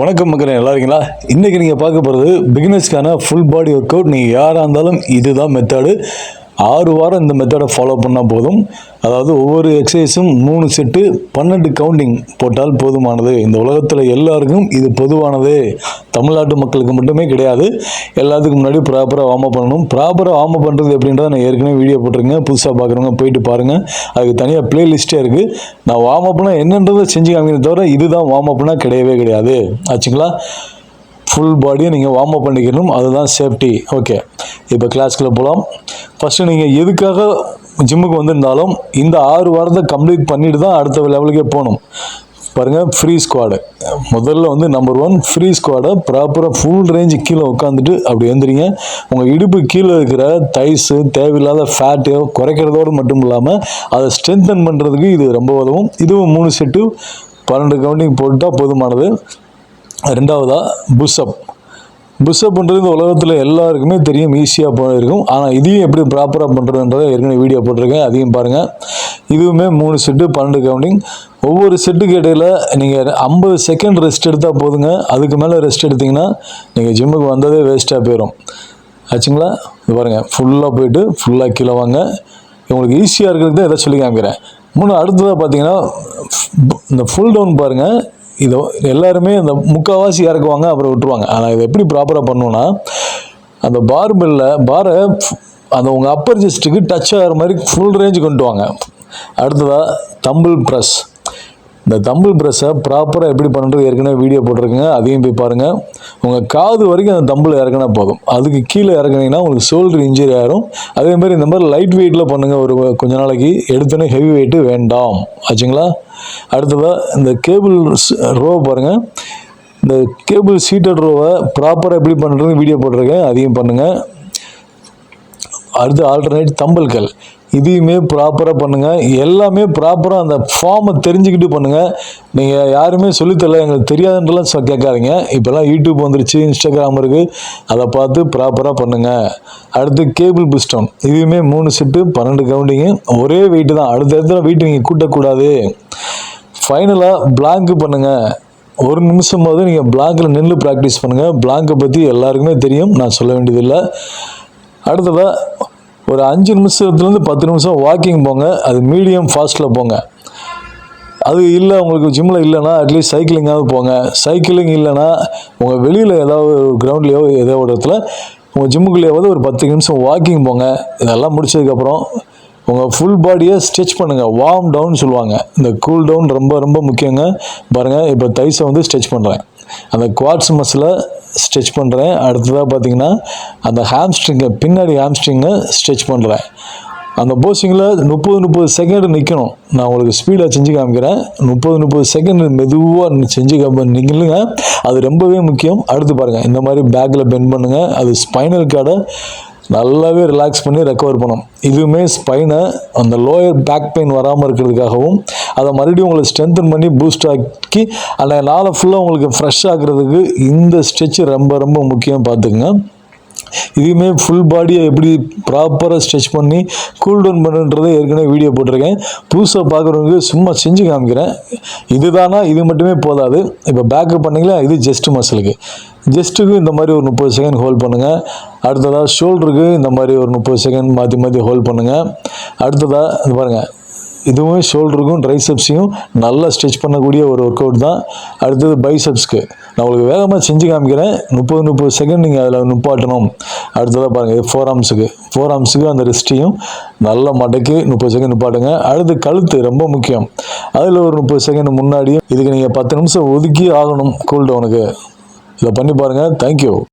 வணக்கம் மக்களே நல்லா இருக்கீங்களா? இன்றைக்கி நீங்கள் பார்க்க போகிறது பிகினர்ஸ்க்கான ஃபுல் பாடி ஒர்க் அவுட் நீங்கள் யாராக இருந்தாலும் இதுதான் மெத்தடு ஆறு வாரம் இந்த மெத்தடை ஃபாலோ பண்ணால் போதும். அதாவது ஒவ்வொரு எக்ஸசைஸும் மூணு செட்டு பன்னெண்டு கவுண்டிங் போட்டால் போதுமானது. இந்த உலகத்தில் எல்லாருக்கும் இது பொதுவானது. தமிழ்நாட்டு மக்களுக்கு மட்டுமே கிடையாது. எல்லாத்துக்கும் முன்னாடி ப்ராப்பராக வார்ம் அப் பண்ணணும். ப்ராப்பராக வார்ம் அப் பண்ணுறது எப்படின்றத நான் ஏற்கனவே வீடியோ போட்டிருங்க புதுசாக பார்க்குறவங்க போயிட்டு பாருங்கள் அதுக்கு தனியாக பிளேலிஸ்ட்டே இருக்குது நான் வார்ம் அப்னால் என்னன்றதை செஞ்சு காமிக்கிறத தவிர இதுதான் வார்ம் அப்னால் கிடையவே கிடையாது. ஆச்சுங்களா? ஃபுல் பாடியை நீங்கள் வார்ம் அப் பண்ணிக்கணும். அதுதான் சேஃப்டி ஓகே இப்போ கிளாஸ்க்குள்ளே போகலாம் ஃபஸ்ட்டு நீங்கள் எதுக்காக ஜிம்முக்கு வந்திருந்தாலும் இந்த ஆறு வாரத்தை கம்ப்ளீட் பண்ணிட்டு தான் அடுத்த லெவலுக்கே போகணும். பாருங்கள் ஃப்ரீ ஸ்குவாடு முதல்ல வந்து நம்பர் ஒன் ஃப்ரீ ஸ்குவாடை ப்ராப்பராக ஃபுல் ரேஞ்சு கீழே உட்காந்துட்டு அப்படி எழுந்திரிங்க. உங்கள் இடுப்பு கீழே இருக்கிற தைஸு தேவையில்லாத ஃபேட்டு குறைக்கிறதோடு மட்டும் இல்லாமல் அதை ஸ்ட்ரென்தன் பண்ணுறதுக்கு இது ரொம்ப உதவும். இதுவும் மூணு செட்டு பன்னெண்டு கவுண்டிங் போட்டால் போதுமானது. ரெண்டாவதாக புஷ்அப் புஷ்அப் பண்ணுறது இந்த உலகத்தில் எல்லாருக்குமே தெரியும் ஈஸியாக போயிருக்கும். ஆனால் இதையும் எப்படி ப்ராப்பராக பண்ணுறதுன்றதை ஏற்கனவே வீடியோ போட்டிருக்கேன். அதையும் பாருங்கள் இதுவுமே மூணு செட்டு பன்னெண்டு கவுண்டிங் ஒவ்வொரு செட்டுக்கு இடையில் நீங்கள் ஐம்பது செகண்ட் ரெஸ்ட் எடுத்தால் போதுங்க. அதுக்கு மேலே ரெஸ்ட் எடுத்தீங்கன்னா நீங்கள் ஜிம்முக்கு வந்ததே வேஸ்ட்டாக போயிடும் ஆச்சுங்களா? இது பாருங்கள் ஃபுல்லாக போயிட்டு ஃபுல்லாக கீழே வாங்க. உங்களுக்கு ஈஸியாக இருக்கிறது தான் எதை சொல்லி காமிக்கிறேன். மூணு அடுத்ததாக பார்த்தீங்கன்னா இந்த ஃபுல் டவுன் பாருங்கள் இதோ எல்லாருமே இந்த முக்கால்வாசி இறக்குவாங்க அப்புறம் விட்டுருவாங்க. ஆனால் இதை எப்படி ப்ராப்பராக பண்ணுவோன்னா அந்த பார்பெல்ல பாரை அந்த உங்கள் அப்பர் ஜெஸ்ட்டுக்கு டச் ஆகிற மாதிரி ஃபுல் ரேஞ்சு கொண்டு வாங்க. அடுத்ததாக தம்பிள் ப்ரெஸ் இந்த தம்பிள் ப்ரெஸ்ஸை ப்ராப்பராக எப்படி பண்ணுறது ஏற்கனவே வீடியோ போட்டிருக்குங்க. அதையும் போய் பாருங்கள் உங்கள் காது வரைக்கும் அந்த தம்பிள் இறக்குனா போதும். அதுக்கு கீழே இறக்குனீங்கன்னா உங்களுக்கு ஷோல்டர் இன்ஜுரி ஆயிரும். அதே மாதிரி இந்த மாதிரி லைட் வெயிட்டில் பண்ணுங்கள் ஒரு கொஞ்ச நாளைக்கு. எடுத்தோன்னே ஹெவி வெயிட்டு வேண்டாம். ஆச்சுங்களா? அடுத்ததாக இந்த கேபிள் ரோ பாருங்கள் இந்த கேபிள் சீட்டட் ரோவை ப்ராப்பராக எப்படி பண்ணுறதுன்னு வீடியோ போட்டிருக்கேன். அதையும் பண்ணுங்கள் அடுத்து ஆல்டர்னேட் தம்பல்கள் இதையுமே ப்ராப்பராக பண்ணுங்கள் எல்லாமே ப்ராப்பராக அந்த ஃபார்மை தெரிஞ்சுக்கிட்டு பண்ணுங்கள் நீங்கள் யாருமே சொல்லித்தரல எங்களுக்கு தெரியாதுன்றலாம் கேட்காதீங்க. இப்போல்லாம் யூடியூப் வந்துருச்சு இன்ஸ்டாகிராம் இருக்குது அதை பார்த்து ப்ராப்பராக பண்ணுங்கள் அடுத்து கேபிள் பிஸ்டம் இதுவுமே மூணு செட்டு பன்னெண்டு கவுண்டிங்கு ஒரே வெயிட்டு தான். அடுத்த இடத்துல வெயிட் நீங்கள் கூட்டக்கூடாது. ஃபைனலாக பிளாங்க் பண்ணுங்கள் ஒரு நிமிஷமாவது நீங்கள் பிளாங்கில் நின்று ப்ராக்டிஸ் பண்ணுங்கள் பிளாங்கை பற்றி எல்லாருக்குமே தெரியும். நான் சொல்ல வேண்டியதில்லை. அடுத்ததாக ஒரு அஞ்சு நிமிஷத்துலேருந்து பத்து நிமிஷம் வாக்கிங் போங்க. அது மீடியம் ஃபாஸ்ட்டில் போங்க. அது இல்லை உங்களுக்கு ஜிம்மில் இல்லைன்னா அட்லீஸ்ட் சைக்கிளிங்காவது போங்க. சைக்கிளிங் இல்லைன்னா உங்கள் வெளியில் ஏதாவது கிரவுண்ட்லேயோ ஏதோ ஒரு இடத்துல உங்கள் ஜிம்முக்குள்ளேயாவது ஒரு பத்து நிமிஷம் வாக்கிங் போங்க. இதெல்லாம் முடிச்சதுக்கப்புறம் உங்கள் ஃபுல் பாடியை ஸ்ட்ரெச் பண்ணுங்கள் வார்ம் டவுன் சொல்லுவாங்க. இந்த கூல் டவுன் ரொம்ப ரொம்ப முக்கியங்க. பாருங்கள் இப்போ தைஸை வந்து ஸ்ட்ரெச் பண்ணுறேன் அந்த குவாட்ஸ் மசிலை ஸ்ட்ரெச் பண்ணுறேன் அடுத்ததாக பார்த்தீங்கன்னா அந்த ஹாம்ஸ்ட்ரிங்கை பின்னாடி ஹாம்ஸ்ட்ரிங்கை ஸ்ட்ரெச் பண்ணுறேன் அந்த போஸ்டிங்கில் முப்பது முப்பது செகண்ட் நிற்கணும் நான் உங்களுக்கு ஸ்பீடாக செஞ்சு காமிக்கிறேன். முப்பது முப்பது செகண்ட் மெதுவாக செஞ்சு காமி நிற்கலுங்க அது ரொம்பவே முக்கியம். அடுத்து பாருங்கள் இந்த மாதிரி பேக்கில் பெண்ட் பண்ணுங்கள் அது ஸ்பைனல் கார்டை நல்லாவே ரிலாக்ஸ் பண்ணி ரெக்கவர் பண்ணும் இதுவுமே ஸ்பைனை அந்த லோயர் பேக் பெயின் வராமல் இருக்கிறதுக்காகவும் அதை மறுபடியும் உங்களை ஸ்ட்ரென்தன் பண்ணி பூஸ்ட் ஆக்கி அந்த நாளை ஃபுல்லாக உங்களுக்கு ஃப்ரெஷ் ஆக்குறதுக்கு இந்த ஸ்ட்ரெச் ரொம்ப ரொம்ப முக்கியம் பார்த்துக்குங்க. இதுவுமே ஃபுல் பாடியை எப்படி ப்ராப்பராக ஸ்ட்ரெச் பண்ணி கூல் டவுன் பண்ணுன்றதை ஏற்கனவே வீடியோ போட்டிருக்கேன். புதுசாக பார்க்குறவங்க சும்மா செஞ்சு காமிக்கிறேன். இதுதானா இது மட்டுமே போதாது. இப்போ பேக்கப் பண்ணிங்களா? இது ஜஸ்ட் மசிலுக்கு ஜஸ்ட்டுக்கு இந்த மாதிரி ஒரு முப்பது செகண்ட் ஹோல்ட் பண்ணுங்கள் அடுத்ததாக ஷோல்டருக்கு இந்த மாதிரி ஒரு முப்பது செகண்ட் மாற்றி மாற்றி ஹோல்ட் பண்ணுங்கள் அடுத்ததாக இது பாருங்கள் இதுவும் ஷோல்டருக்கும் ட்ரைசப்ஸையும் நல்லா ஸ்ட்ரெச் பண்ணக்கூடிய ஒரு ஒர்க் அவுட் தான். அடுத்தது பைசப்ஸ்க்கு நான் உங்களுக்கு வேகமாக செஞ்சு காமிக்கிறேன். முப்பது முப்பது செகண்ட் நீங்கள் அதில் நிப்பாட்டணும். அடுத்ததாக பாருங்கள் இது ஃபோர் ஆர்ம்ஸுக்கு ஃபோர் ஆர்ம்ஸுக்கு அந்த ரிஸ்ட்டையும் நல்லா மடக்கி முப்பது செகண்ட் நிப்பாட்டுங்க. அடுத்து கழுத்து ரொம்ப முக்கியம். அதில் ஒரு முப்பது செகண்ட் முன்னாடியும் இதுக்கு நீங்கள் பத்து நிமிஷம் ஒதுக்கி ஆகணும். கூல் டவுனுக்கு இதை பண்ணி பாருங்கள் தேங்க்யூ